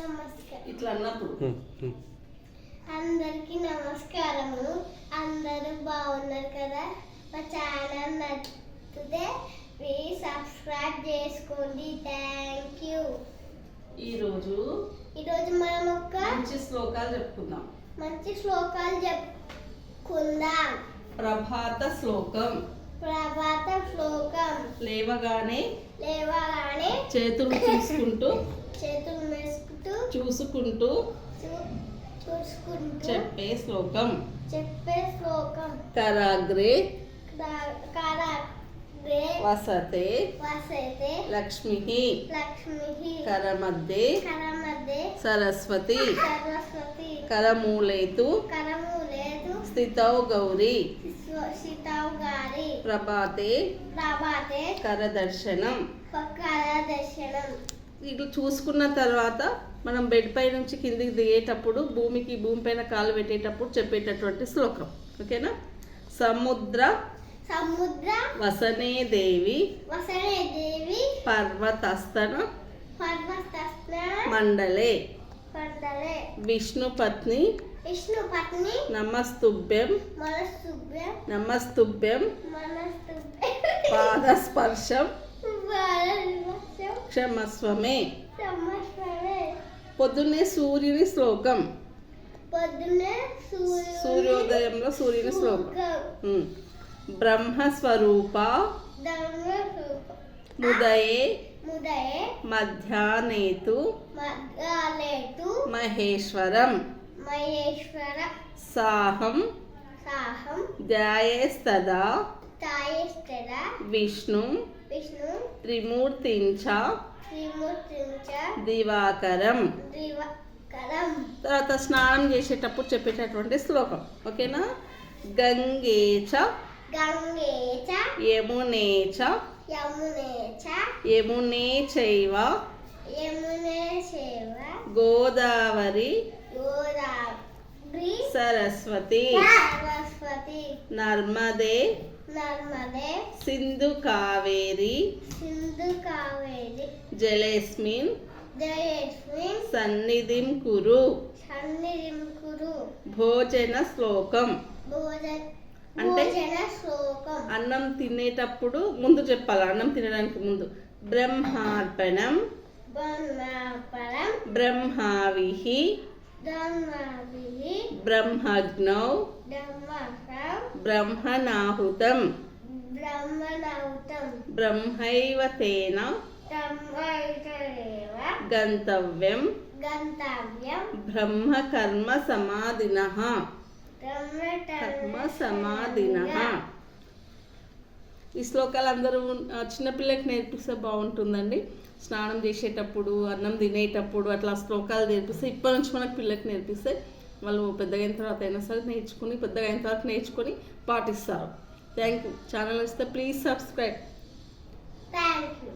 నమస్కారం ఇట్లా అన్నప్పుడు. అందరికీ నమస్కారము. అందరూ బాగున్నారు కదా? మా ఛానల్ నచ్చితే ప్లీజ్ సబ్స్క్రైబ్ చేసుకోండి. Thank you. ఈరోజు ఈరోజు మనం ఒక మంచి శ్లోకాలు చెప్పుకుందాం. మంచి శ్లోకాలు చెప్పుకుందాం. ప్రభాత శ్లోకం. ప్రభాత శ్లోకం. లేవగానే లేవగానే చేతులు చూసుకుంటూ చేతులు వేసుకుంటూ చూసుకుంటూ చూసుకుంటూ చెప్పే శ్లోకం. చెప్పే శ్లోకం. కరాగ్రే కరాగ్రే వసతే వసతే లక్ష్మి లక్ష్మి కరమధ్యే కరమధ్య సరస్వతి సరస్వతి కరమూలేతు కరము లేదు స్థితౌ గౌరీ సీతావు గారి ప్రభాతే ప్రభాతే కరదర్శనం. కర దర్శనం ఇట్లా చూసుకున్న తర్వాత మనం బెడ్ పై నుంచి కిందికి దిగేటప్పుడు భూమికి భూమి పైన కాలు పెట్టేటప్పుడు చెప్పేటటువంటి శ్లోకం. ఓకేనా? సముద్ర సముద్ర వసనే దేవి వసనే దేవి పర్వతస్తన పర్వతస్న మండలే. పండలే విష్ణు పత్ని విష్ణు పత్ని నమస్తుభ్యం. మనస్తుభ్యం. నమస్తుభ్యం. మనస్తుభ్యం. పాదస్పర్శం. క్షమస్వమే. పొద్దున్నే సూర్యుని శ్లోకం. పొద్దున్నే సూర్యోదయంలో సూర్యుని శ్లోకం. బ్రహ్మస్వరూప. మధ్యాహ్నేతు. మహేశ్వరం. మహేశ్వర సాహం సాహం ధ్యాయేస్తదా తాయేశ్వర విష్ణు విష్ణు త్రిమూర్తించ శ్రీమూర్తించ దివాకరం దివకరం తర్వాత స్నానం చేసేటప్పుడు చెప్పేటటువంటి శ్లోకం. ఓకేనా? గంగే చ గంగే చ యమునే చైవ యమునే సేవ గోదావరి గోదావరి సరస్వతి. సరస్వతి. నర్మదే. నర్మదే. సింధు కావేరి. సింధు కావేరి. జలేస్మిన్. సన్నిధిం కురు. సన్నిధిం కురు. భోజన శ్లోకం. అంటే? అన్నం తినేటప్పుడు ముందు చెప్పాలి? అన్నం తినడానికి ముందు. బ్రహ్మార్పణం. బ్రహ్మావిహి. ब्रह्मग्नौ ब्रह्मनाहुतं ब्रह्मैव तेन गन्तव्यं ब्रह्मकर्मसमाधिनः कर्मसमाधिनः ఈ శ్లోకాలు అందరూ చిన్నపిల్లకి నేర్పిస్తే బాగుంటుందండి. స్నానం చేసేటప్పుడు అన్నం తినేటప్పుడు అట్లా శ్లోకాలు నేర్పిస్తే ఇప్పటి నుంచి మనకు పిల్లకి నేర్పిస్తే వాళ్ళు పెద్దగా అయిన తర్వాత అయినా సరే నేర్చుకుని పెద్దగా అయిన తర్వాత నేర్చుకొని పాటిస్తారు. థ్యాంక్ యూ ఛానల్ వస్తే ప్లీజ్ సబ్స్క్రైబ్ థ్యాంక్ యూ